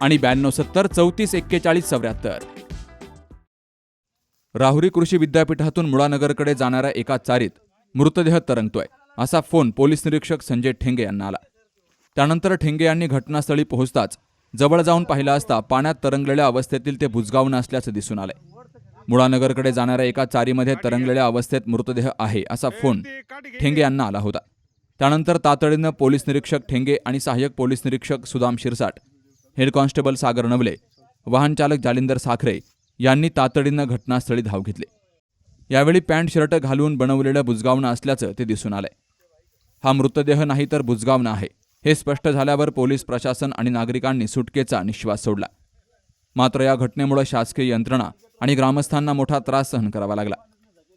आणि ब्याण्णव सत्तर चौतीस एक्केचाळीस चौऱ्याहत्तर. राहुरी कृषी विद्यापीठातून मुळानगरकडे जाणाऱ्या एका चारीत मृतदेह तरंगतोय असा फोन पोलीस निरीक्षक संजय ठेंगे यांना आला. त्यानंतर ठेंगे यांनी घटनास्थळी पोहोचताच जवळ जाऊन पाहिला असता पाण्यात तरंगलेल्या अवस्थेतील ते बुजगावून असल्याचं दिसून आलंय. मुळानगरकडे जाणाऱ्या एका चारीमध्ये तरंगलेल्या अवस्थेत मृतदेह आहे असा फोन ठेंगे यांना आला होता. त्यानंतर तातडीनं पोलीस निरीक्षक ठेंगे आणि सहाय्यक पोलीस निरीक्षक सुदाम शिरसाट हेड कॉन्स्टेबल सागर नवले वाहनचालक जालिंदर साखरे यांनी तातडीनं घटनास्थळी धाव घेतली. यावेळी पॅन्ट शर्ट घालून बनवलेलं बुजगावणं असल्याचं ते दिसून आलंय. हा मृतदेह नाही तर बुजगावणं आहे हे स्पष्ट झाल्यावर पोलीस प्रशासन आणि नागरिकांनी सुटकेचा निश्वास सोडला. मात्र या घटनेमुळे शासकीय यंत्रणा आणि ग्रामस्थांना मोठा त्रास सहन करावा लागला.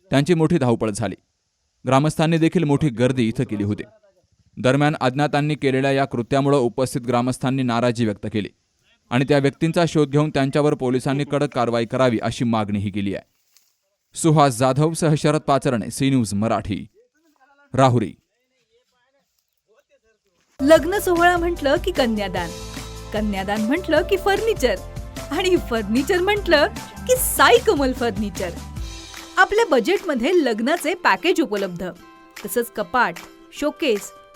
त्यांची मोठी धावपळ झाली. ग्रामस्थांनी देखील मोठी गर्दी इथं केली होती. दरम्यान अज्ञातांनी केलेल्या या कृत्यामुळे उपस्थित ग्रामस्थांनी नाराजी व्यक्त केली आणि त्या व्यक्तींचा शोध घेऊन त्यांच्यावर पोलिसांनी कडक कारवाई करावी अशी मागणीही केली आहे. सुहास जाधव सह शरद पाचरणे सी न्यूज मराठी. राहुरी. लग्न सोहळा म्हटलं की कन्यादान कन्यादान म्हटलं की फर्निचर आणि फर्निचर म्हटलं की साई कमल फर्निचर. आपल्या बजेटमध्ये लग्नाचे पॅकेज उपलब्ध तसंच कपाट showcase